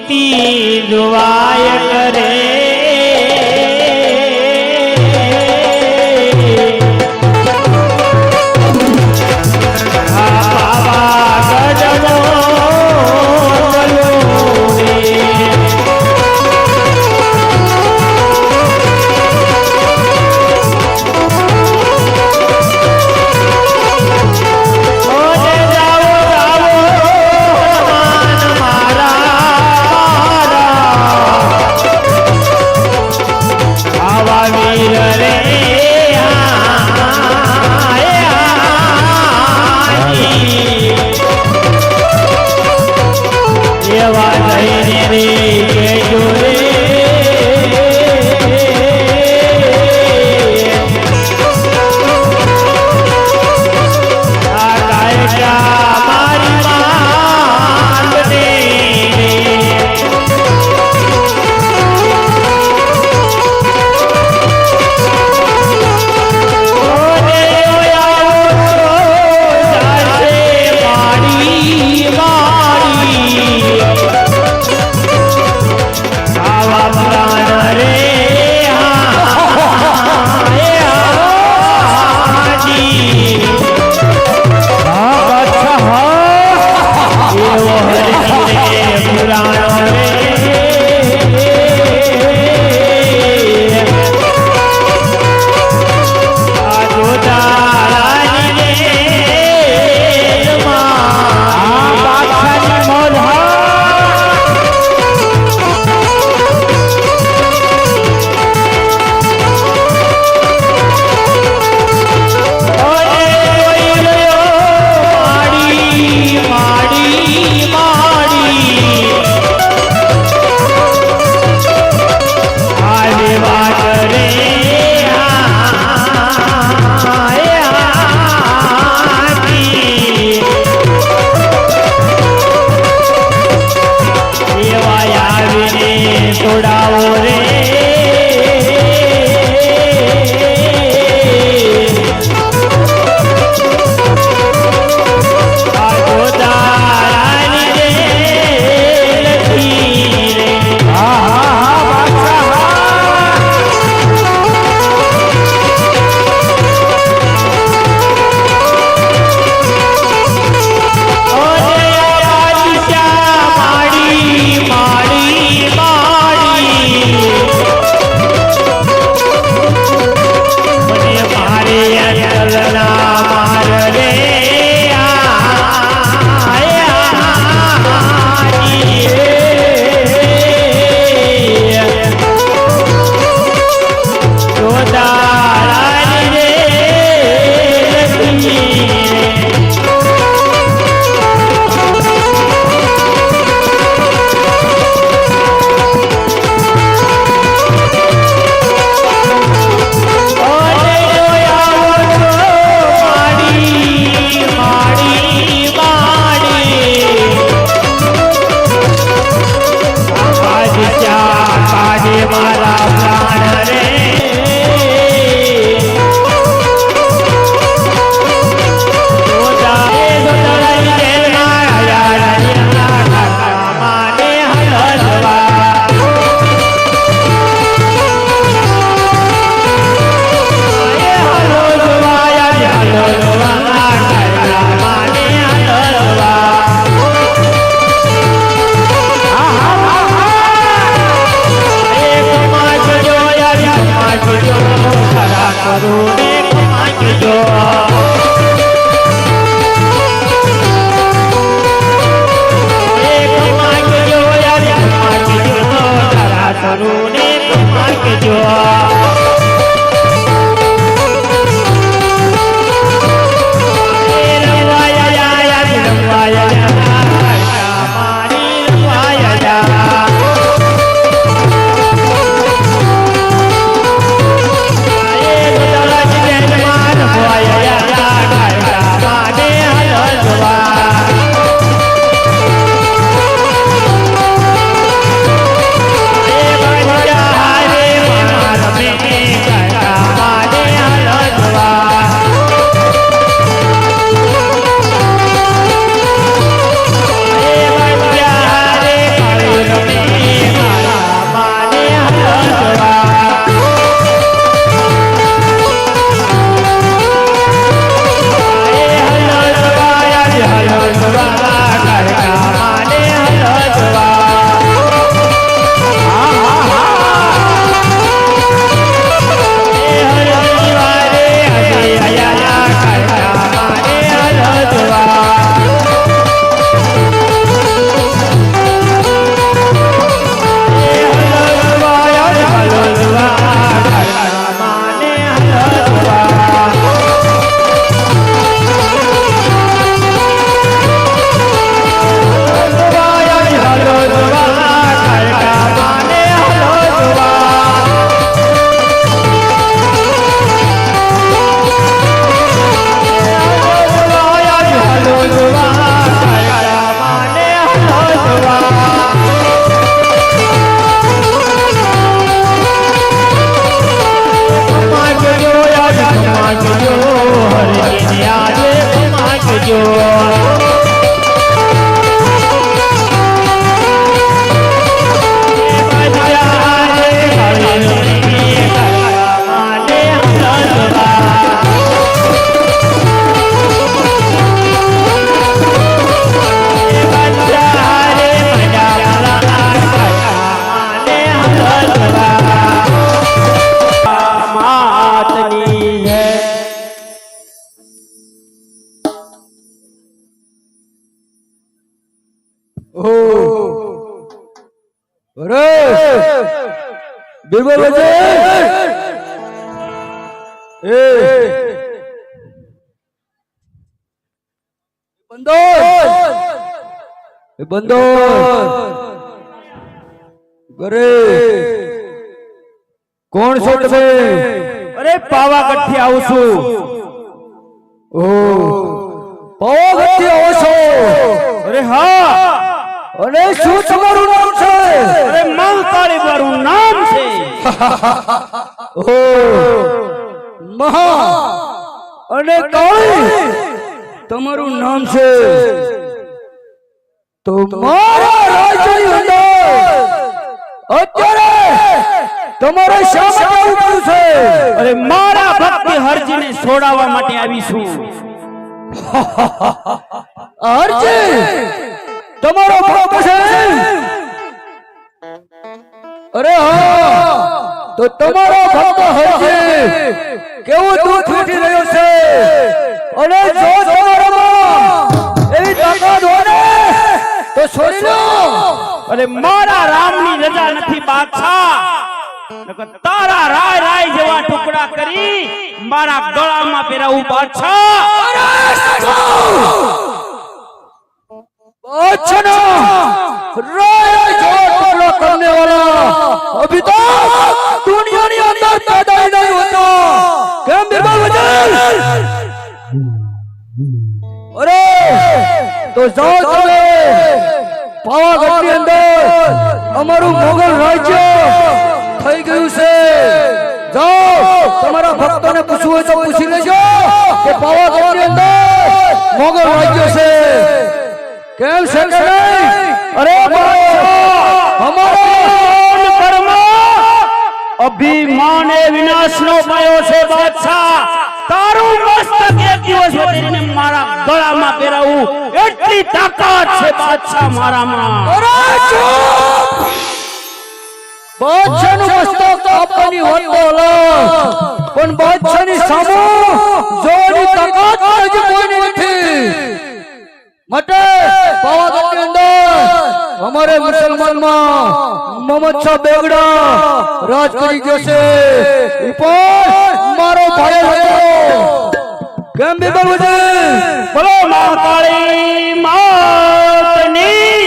দুটি জোয়া राम બિરબલ એ બંદોર એ બંદોર અરે કોણ છોડશે અરે પાવાગઢથી આવું છું ઓ પાવાગઢથી આવો છો અરે હા અને શું તમારું નામ છે અરે મહાકાળી મારું નામ છે ઓ મહા અને કાળી. તમારું નામ છે તો મારા રાજ્યની અંદર. અત્યારે તમારે શા માટે આવવું છે? અરે મારા ભક્તિ હરજીને છોડાવવા માટે આવી છું. અરજી તમારો ભક્ત છે? અરે હા. તો તમારો ભક્ત હજી કેવું દૂધ ઉઠી રહ્યું છે? અને જો તમારામાં એવી તાકાત હોય ને તો છોડી લો અરે મારા રામની રજા નથી બાદશાહ તારા રાય રાય જેવા ટુકડા કરી મારા ગળામાં પહેરાવું બાદશાહ બાદશાહ રાય રાય करने वाला अभी तो दुनिया के अंदर पैदा ही नहीं होता क्या बिरबल वजन अरे तो जाओ તમે પાવાગઢની અંદર અમારું મોગલ રાજ્ય થઈ ગયું છે જાઓ તમારા ભક્તોને પૂછવું હોય તો પૂછી લેજો કે પાવાગઢની અંદર મોગલ રાજ્ય છે કેમ છે કે નહીં અરે બાદશાહ, અમારો કર્મ. અભિમાન એ વિનાશનો પાયો છે બાદશાહ. તારું મસ્તક એક દિવસ વધીને મારા ગળામાં પહેરાવું. એટલી તાકાત છે બાદશાહ મારામાં. બાદશાહનું મસ્તક કાપવાની વાત તો અલગ. પણ બાદશાહની સામુ જોવાની તાકાત હજી કોઈને નથી. માટે પાવાગઢની અંદર અમારે મુસલમાનમાં શાહ બેગડા. રાજ કરી ગયો છે પણ મારો ભાઈ હતો કેમ બીબલ વજન બોલો મહાકાળી માતની